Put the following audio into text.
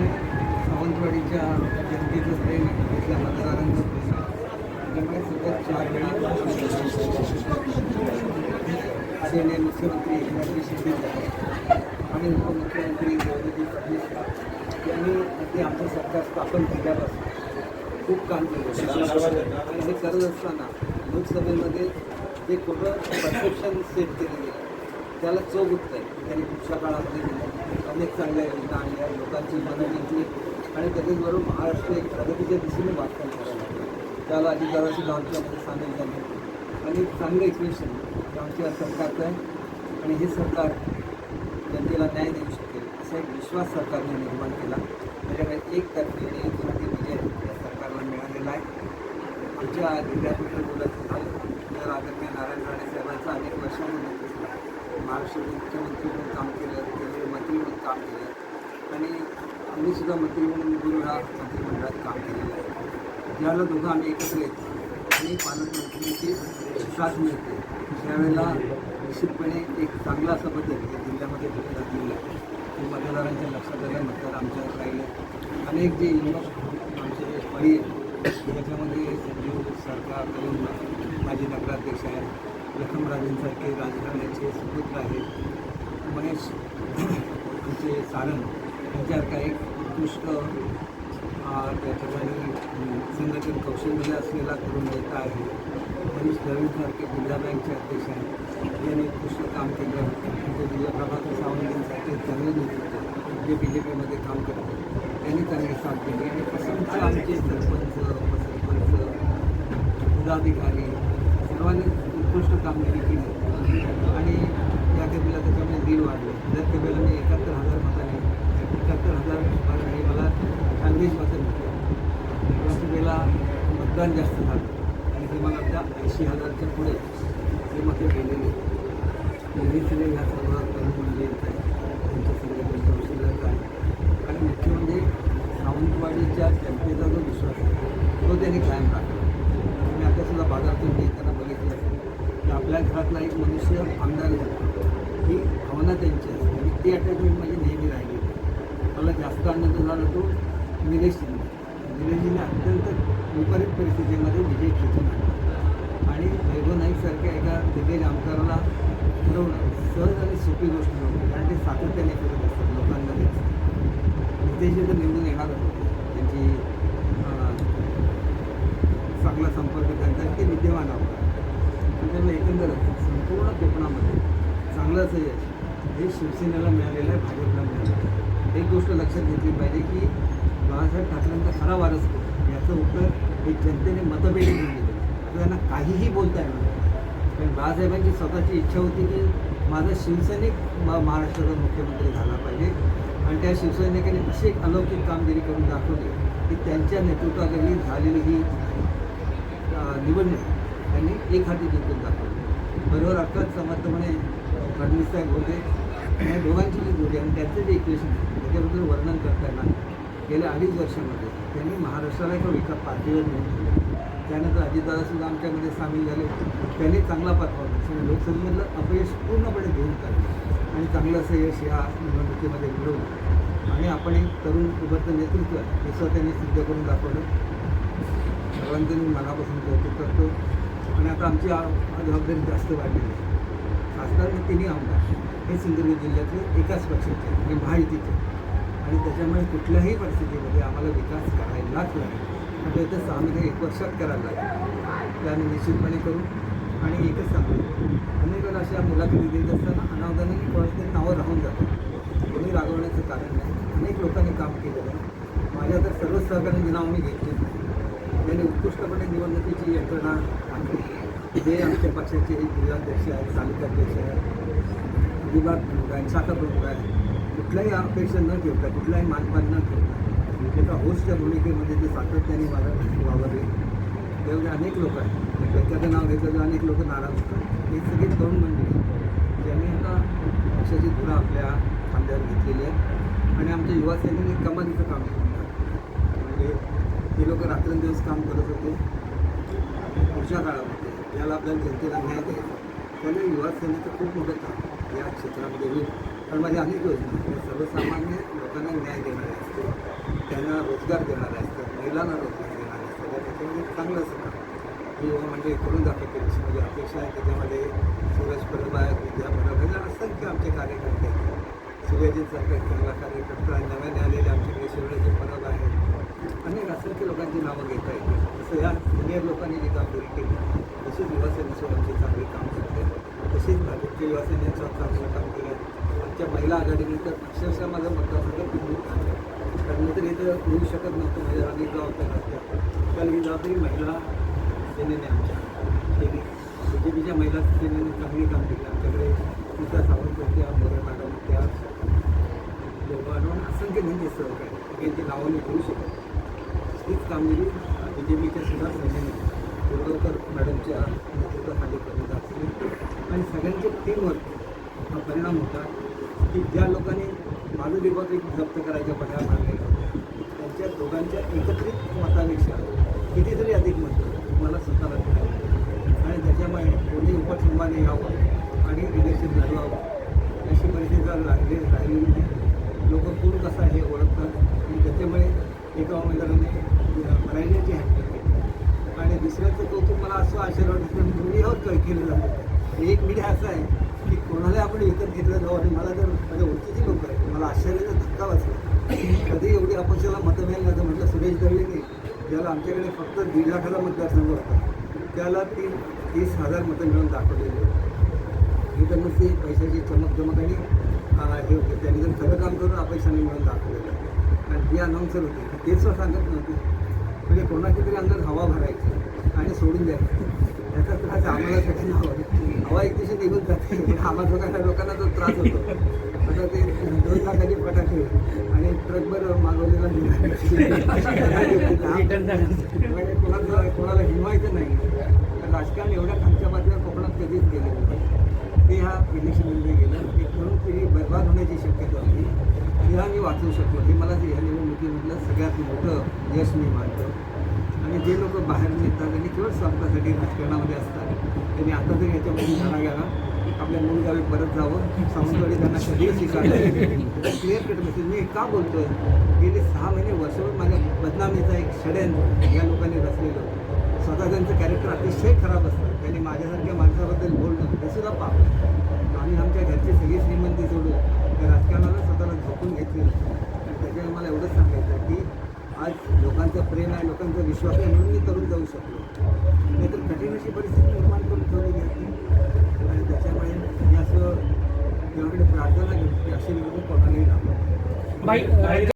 आहे. सावंतवाडीच्या जनतेचं प्रेम आहे. तिथल्या मतदारांचं प्रेम आहे. त्यामुळे सतत चार वेळा आदरणीय मुख्यमंत्री एकनाथजी शिंदे आणि उपमुख्यमंत्री देवेंद्रजी फडणवीस यांनी अगदी आमचं सरकार स्थापन केल्यापासून खूप काम केलं. आणि हे करत असताना लोकसभेमध्ये जे कुठं परसेप्शन सेट केलं गेलं त्याला चोख उत्तर आहे. त्यांनी पुढच्या काळामध्ये दिलं अनेक चांगल्या योजना आणल्या लोकांची मनं जिंकली आणि त्याच्याचबरोबर महाराष्ट्र एक प्रगतीच्या दिशेने वाटचाल करायला लागली. त्याला अजितदादाची आमच्यामध्ये सामील झाले. आणि एक चांगलं इक्वेशन आमच्या सरकारचं आहे. आणि हे सरकार जनतेला न्याय देऊ शकेल असा एक विश्वास सरकारने निर्माण केला. त्याच्यामुळे एक तर्फेने एकसारखी विजय या सरकारला मिळालेला आहे. आमच्या विद्यापीठात बोलायचं झालं. तर आदरणीय नारायण राणे साहेबांचा अनेक वर्षांमध्ये दिसला महाराष्ट्राचे मुख्यमंत्री म्हणून काम केलं केंद्रीय मंत्री म्हणून काम केलं आणि आम्ही सुद्धा मंत्री म्हणून गुरुला मंत्रिमंडळात काम केलेलं आहे. ज्यावेळेला दोघं आम्ही एकत्र येतो. आणि पालकमंत्र्यांची साथ मिळते. त्यावेळेला निश्चितपणे एक चांगला असा बदल या जिल्ह्यामध्ये होत घातलेला आहे ते मतदारांच्या लक्षात आलं मतदार आमच्या राहिले. अनेक जे युवक आमचे जे फळी आहेत त्याच्यामध्ये संजीव सरकार करून माजी नगराध्यक्ष आहेत. लखमराजेंसारखे राजकारण्याचे सुपुत्र आहेत. महेश आमचे सारंग यांच्यासारखा एक उत्कृष्ट त्या ठिकाणी संघटन कौशल्य असलेला तरुण नेता आहे. मनीष दळवींसारखे जिल्हा बँकचे अध्यक्ष आहेत. यांनी उत्कृष्ट काम केलं. आमचे जिल्हा प्रभाकर सावंतांसारखे चांगले नेतृत्व जे बी जे पीमध्ये काम करतात. त्यांनी चांगली साथ दिली. आणि पसंतचे आमचे सरपंच उपसरपंच पदाधिकारी सर्वांनी उत्कृष्ट कामगिरी केली. आणि या कबीला त्याच्यामुळे लीड वाढले. जर कबीला मी एकाहत्तर हजार मताने. एकाहत्तर हजार मताने मला काँग्रेस मतं भेटलं या मतदान जास्त झालं. आणि ते मला त्या ऐंशी हजारच्या पुढे हे मतं गेलेले हे सगळे ह्या सर्व तरुण म्हणजे त्यांच्या संघटन आहे आणि मुख्य म्हणजे सावंतवाडीच्या जनतेचा जो विश्वास आहे तो त्यांनी कायम राखला. मी आता सुद्धा बाजारातून येताना बघितलं की आपल्या घरातला एक मनुष्य आमदार झाला. ही भावना त्यांची आहे. ती अटॅचमेंट माझी नेहमी राहिली मला जास्त आनंद झाला तो निलेश शिंदे निलेशजीने अत्यंत विपरीत परिस्थितीमध्ये विजय खेचून आणला. आणि वैभव नाईकसारख्या एका दिग्गज आमदाराला ठरवणं सहज आणि सोपी गोष्ट नव्हती कारण ते सातत्याने करत असतात लोकांमध्ये नितेशजी तर निवडून येणार होते. त्यांची चांगला संपर्क त्यांचा ते विद्यमान आहोत. त्यामुळे एकंदरच संपूर्ण कोकणामध्ये चांगलं असं यश हे शिवसेनेला मिळालेलं आहे भाजपला मिळालेलं आहे. एक गोष्ट लक्षात घेतली पाहिजे की बाळासाहेब ठाकरेंचा खरा वारस याचं उत्तर हे जनतेने मतभेद घेऊन दिलं त्यांना काहीही बोलता येणार नाही. कारण बाळासाहेबांची स्वतःची इच्छा होती की माझा शिवसैनिक म- महाराष्ट्राचा मुख्यमंत्री झाला पाहिजे. आणि त्या शिवसैनिकांनी अशी एक अलौकिक कामगिरी करून दाखवली की त्यांच्या नेतृत्वाखाली झालेली ही निवडणूक त्यांनी एक हाती जिंकून दाखवली. बरोबर अर्थात समर्थपणे फडणवीस साहेब होते. या दोघांची जी आणि त्याचं जे इक्वेशन त्याच्याबद्दल वर्णन करताना गेल्या अडीच वर्षामध्ये त्यांनी महाराष्ट्राला एका विकास पातळीवर नेऊन ठेवलं. त्यानंतर अजितदादासुद्धा आमच्यामध्ये सामील झाले. त्यांनी चांगला परफॉर्मन्स आणि लोकसभेमधलं अपयश पूर्णपणे घेऊन काढलं. आणि चांगलं असं यश या निवडणुकीमध्ये मिळवलं. आणि आपण एक तरुण उभरतं नेतृत्व आहे हे त्यांनी सिद्ध करून दाखवलं. सर्वांचं मी मनापासून कौतुक करतो. आणि आता आमची जबाबदारी जास्त वाढलेली आहे. खासदार आणि तिन्ही आमदार हे सिंधुदुर्ग जिल्ह्यातले एकाच पक्षाचे म्हणजे महायुतीचे. आणि त्याच्यामुळे कुठल्याही परिस्थितीमध्ये आम्हाला विकास करायलाच लागेल. म्हणजे ते सहा महिने एक वर्षात करायला लागेल. त्याने निश्चितपणे करू. आणि एकच सांगतो अनेक वेळा अशा मुलाखती देत असताना अनावधानाने कोणातरी नावं राहून जातात कोणी रागवण्याचं कारण नाही. अनेक लोकांनी काम केलेलं आहे. माझ्या तर सर्वच सहकार्यांची नाव मी घेतले त्यांनी उत्कृष्टपणे निवडणुकीची यंत्रणा आणली. हे आमच्या पक्षाचे जिल्हाध्यक्ष आहेत तालुकाध्यक्ष आहेत विभाग प्रमुख आहेत. शाखा प्रमुख आहेत कुठलाही अपेक्षा न ठेवता कुठलाही मानपान न ठेवता एका होस्टच्या भूमिकेमध्ये ते सातत्याने मला वावरले त्यावेळी अनेक लोक आहेत. एखादं नाव घेतलं तर अनेक लोक नाराज होतात. हे सगळे तरुण मंडळी ज्यांनी आता पक्षाची धुरा आपल्या खांद्यावर घेतलेली आहे. आणि आमच्या युवा सैनिकांनी कमालीचं काम केलं म्हणजे ते लोक रात्रंदिवस काम करत होते. पुढच्या काळामध्ये याला आपल्याला जनतेला न्याय द्यायचा त्यामुळे युवा सेनेचं खूप मोठं काम या क्षेत्रामध्ये होईल. कारण माझ्या अनेक योजना सर्वसामान्य लोकांना न्याय देणाऱ्या असतात त्यांना रोजगार देणारे असतात महिलांना रोजगार देणारे असतात त्याच्यामध्ये चांगलं असं काम. मी म्हणजे करून दाखवते. माझी अपेक्षा आहे त्याच्यामध्ये सूरज परबाय आहे विद्या परब म्हणजे असंख्य आमचे कार्यकर्ते आहेत. सूर्यजींसारखे चांगला कार्यकर्ता नव्याने आलेले आमच्याकडे शिवराजी परब आहेत. अनेक असंख्य लोकांची नावं घेता येतील तसं या सिनियर लोकांनी जी कामगिरी केली तशीच युवासेनेची आमचे चांगले काम करते तसेच भाजपच्या युवासेनेचं चांगलं काम केलं. आमच्या महिला आघाडीने तर अक्षरशः माझं मतदारसंघ पिंडून काढलं कारण तर इथं होऊ शकत नव्हतं माझ्या अनेक जबाबदाऱ्या असल्या कारण ही जबाबदारी महिला सेनेने आमच्या केली. बी जे पीच्या महिला सेनेने चांगली काम केली. आमच्याकडे तुझ्या सावंत होत्या मोरे मॅडम त्या दोघांना असंख्य म्हणजे सहकारी. त्यांची नावं मी घेऊ शकत हीच कामगिरी बी जे पीच्या सुद्धा सैन्याने कुर्डवकर मॅडमच्या नेतृत्वाखाली करत असतील आणि सगळ्यांचे टीमवर हा परिणाम होता की ज्या लोकांनी माझं विभाग एक जप्त करायच्या पड्या मारलेल्या होत्या त्यांच्या दोघांच्या एकत्रित मतापेक्षा कितीतरी अधिक मतं मला स्वतःला मिळाली आणि त्याच्यामुळे कोणी उपसंबाने यावं आणि इलेक्शन लढवावं अशी परिस्थिती जर राहिली राहिली लोक कोण कसं आहे हे ओळखतात? आणि त्याच्यामुळे एका उमेदवाराने केलं जातं. एक मीडिया असं आहे की कोणाला आपण विकत घेतलं जाऊ आणि मला जर माझ्या ओळखीची लोक आहे मला आश्चर्याचा धक्का बसला. कधी एवढी अपक्षाला मतं मिळेल नाही तर म्हटलं सुरेश दर्वेने ज्याला आमच्याकडे फक्त दीड लाखाला मतदारसंघ होता. त्याला तीन तीस हजार मतं मिळून दाखवलेली होती. ही तर नुसती पैशाची चमक चमक आणि हे होते. त्यांनी जर खरं काम करून अपेक्षाने मिळून दाखवलेलं आणि ती अनाऊन्सर होती. ते तेच स्वतः सांगत नव्हती. म्हणजे कोणाची तरी अंगात हवा भरायची आणि सोडून द्यायची. त्याचा त्रास आम्हाला सगळ्यांना हवा हवा एक दिवशी निघून जाते आम्हा लोकांना लोकांना तो त्रास होतो आता ते दोन लाखाचे फटाके आणि ट्रकभर मागवलेला म्हणजे कोणाला कोणाला हिमवायचं नाही राजकारण एवढ्या खालच्या बाजूला कोकणात कधीच गेलं ते ह्या इलेक्शनमध्ये गेलं की करून तरी बर्बाद होण्याची शक्यता होती ह्या मी वाचवू शकलो हे मला ह्या निवडणुकीमधलं सगळ्यात मोठं यश मी मानतो. आणि जे लोक बाहेर येतात आणि केवळ स्वार्थासाठी राजकारणामध्ये असतात. त्यांनी आता जर याच्यामध्ये झाला गेला आपल्या मूळ गावी परत जावं. सावंतवाडी त्यांना कधीही स्वीकारलं क्लिअर कट मेसेज मी का बोलतोय? गेले सहा महिने वर्षभर माझ्या बदनामीचा एक षड्यंत्र या लोकांनी रचलेलं होतं. स्वतः त्यांचं कॅरेक्टर अतिशय खराब असतं. त्यांनी माझ्यासारख्या माणसाबद्दल बोलणं हे सुद्धा पाप. आम्ही आमच्या घरची सगळी श्रीमंती सोडून त्या राजकारणाला स्वतःला झोपून घेतलेलं आणि त्याच्यामुळे मला एवढंच सांगायचं आहे की आज लोकांचं प्रेम आहे लोकांचा विश्वास आहे म्हणून मी करून जाऊ शकलो. नाहीतर कठीण अशी परिस्थिती निर्माण करून ठेवलेली होती आणि त्याच्यामुळे मी असं देवाकडे प्रार्थना करतो की अशी निवडणूक कोणालाही लागू